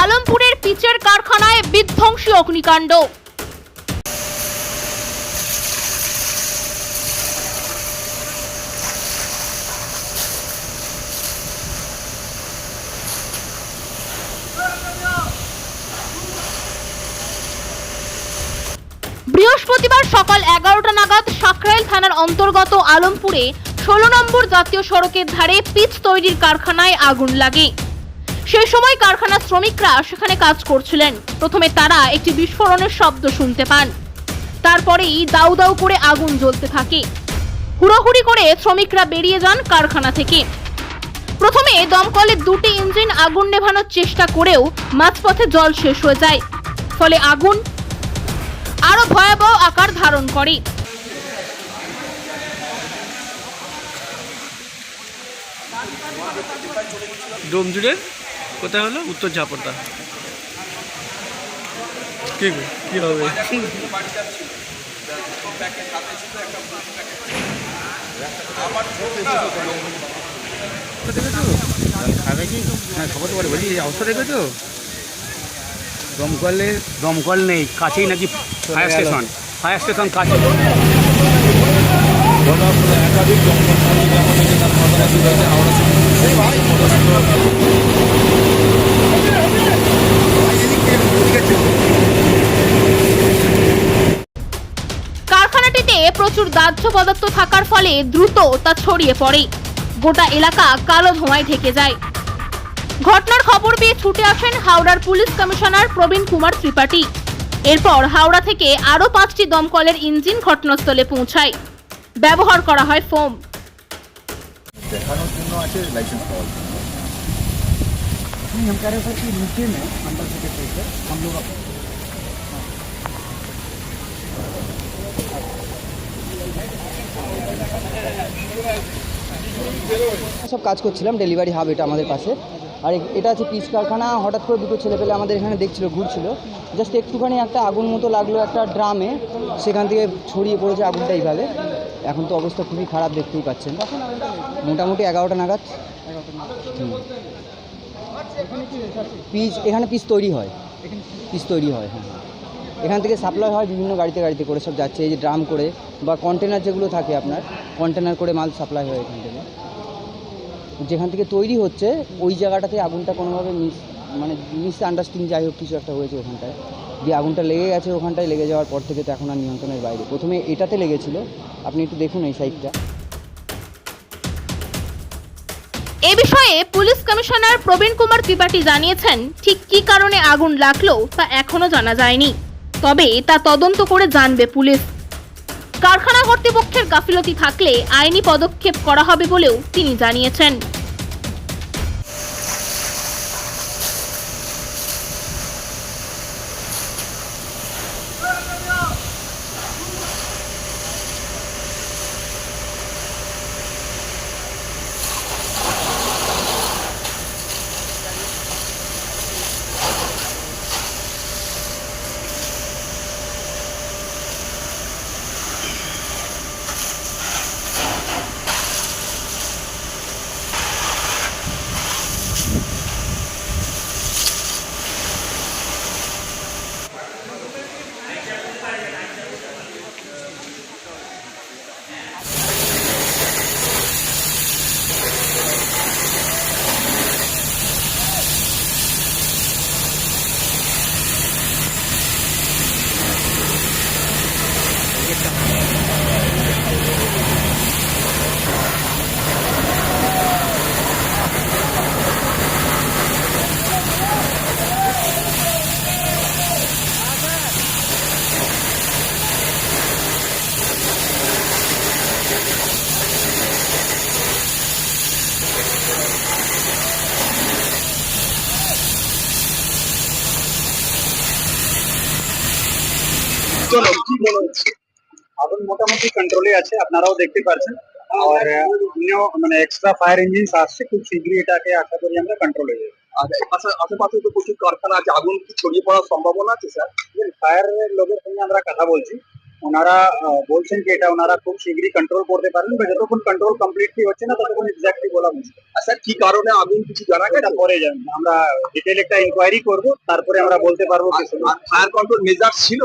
আলমপুরের পিচের কারখানায় বিধ্বংসী অগ্নিকাণ্ড। বৃহস্পতিবার সকাল এগারোটা নাগাদ সাকরাইল থানার অন্তর্গত আলমপুরে ষোলো নম্বর জাতীয় সড়কের ধারে পিচ তৈরির কারখানায় আগুন লাগে। সেই সময় কারখানার শ্রমিকরা সেখানে কাজ করছিলেন। প্রথমে তারা একটি বিস্ফোরণের শব্দ শুনতে পান। তারপরেই দাউ দাউ করে আগুন জ্বলতে থাকে। হুড়োহুড়ি করে শ্রমিকরা বেরিয়ে যান কারখানা থেকে। প্রথমে দমকলের দুটি ইঞ্জিন আগুন নেভানোর চেষ্টা করেও মাঝপথে জল শেষ হয়ে যায়। ফলে আগুন আরও ভয়াবহ আকার ধারণ করে। কোথায় হলো উত্তর ঝাপড়দা কি কি হবে খাবে কি হ্যাঁ খবর তো বলে বলছি অবস্থা দেখেছ দমকলে দমকল নেই কাছেই নাকি ফায়ার স্টেশন ফায়ার স্টেশন কাছে কারখানাটিতে প্রচুর দাহ্য পদার্থ থাকার ফলে দ্রুত তা ছড়িয়ে পড়ে। গোটা এলাকা কালো ধোঁয়ায় ঢেকে যায়। ঘটনার খবর পেয়ে ছুটে আসেন হাওড়ার পুলিশ কমিশনার প্রবীণ কুমার ত্রিপাঠী। এরপর হাওড়া থেকে আরও পাঁচটি দমকলের ইঞ্জিন ঘটনাস্থলে পৌঁছায়। ব্যবহার করা হয় ফোম। দেখানোর জন্য আছে লাইসেন্স পাওয়ার नहीं हम कह रहे थे कि नीचे में अंदर से कैसे हम लोग अब সব কাজ করছিলাম ডেলিভারি হাব এটা আমাদের পাশে আর এ- এটা আছে পিস কারখানা হঠাৎ করে দুটো ছেলেপেলে আমাদের এখানে দেখছিল ঘুরছিল জাস্ট একটুখানি একটা আগুন মতো লাগলো একটা ড্রামে সেখান থেকে ছড়িয়ে পড়েছে আগুনটা এইভাবে এখন তো অবস্থা খুবই খারাপ দেখতেই পাচ্ছেন মোটামুটি এগারোটা নাগাদ হুম। পিস এখানে পিস তৈরি হয়। পিস তৈরি হয় হ্যাঁ এখান থেকে সাপ্লাই হয় বিভিন্ন গাড়িতে গাড়িতে করে সব যাচ্ছে এই যে ড্রাম করে বা কন্টেনার যেগুলো থাকে আপনার কন্টেনার করে মাল সাপ্লাই হয় এখান থেকে। যেখান থেকে তৈরি হচ্ছে ওই জায়গাটাতে আগুনটা কোনোভাবে মিস মানে মিস আন্ডারস্ট্যান্ডিং যাই হোক কিছু একটা হয়েছে ওখানটায়। দিয়ে আগুনটা লেগে গেছে ওখানটায় লেগে যাওয়ার পর থেকে তো এখন আর নিয়ন্ত্রণের বাইরে। প্রথমে এটাতে লেগেছিল। আপনি একটু দেখুন এই সাইডটা বিষয়ে পুলিশ কমিশনার প্রবীণ কুমার ত্রিপাঠী জানিয়েছেন, ঠিক কি কারণে আগুন লাগল তা এখনও জানা যায়নি। তবে তা তদন্ত করে জানবে পুলিশ। কারখানা কর্তৃপক্ষের গাফিলতি থাকলে আইনি পদক্ষেপ করা হবে বলেও তিনি জানিয়েছেন। চলো কি মনে হচ্ছে আগুন মোটামুটি কন্ট্রোলে আছে আপনারাও দেখতে পাচ্ছেন আর মানে এক্সট্রা ফায়ার ইঞ্জিন আসছে খুব শীঘ্রই এটাকে আশা করি আমরা কন্ট্রোল হয়ে যাবে। আচ্ছা আশেপাশে তো প্রচুর কারখানা আছে আগুন কি ছড়িয়ে পড়ার সম্ভাবনা আছে স্যার? ফায়ারের লোকের সঙ্গে আমরা কথা বলছি। ওনারা বলছেন যে এটা ওনারা খুব শীঘ্রই কন্ট্রোল করতে পারবেন বা যতক্ষণ কন্ট্রোল কমপ্লিটলি হচ্ছে না ততক্ষণ এক্স্যাক্টলি বলা মুশকিল। আচ্ছা কি কারণে আগুন কিছু জানা এটা পরে যান আমরা ডিটেল একটা ইনকোয়ারি করব তারপরে আমরা বলতে পারব ফায়ার কন্ট্রোল মেজার ছিল?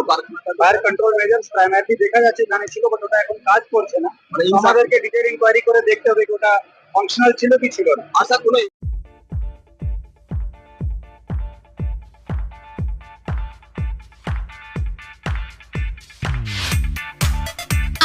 ফায়ার কন্ট্রোল মেজার্স প্রাইমারি দেখা যাচ্ছে এখানে ছিল বাট ওটা এখন কাজ করছে না। মানে আমাদেরকে ডিটেল ইনকোয়ারি করে দেখতে হবে ওটা ফাংশনাল ছিল কি ছিল না। আশা কোনো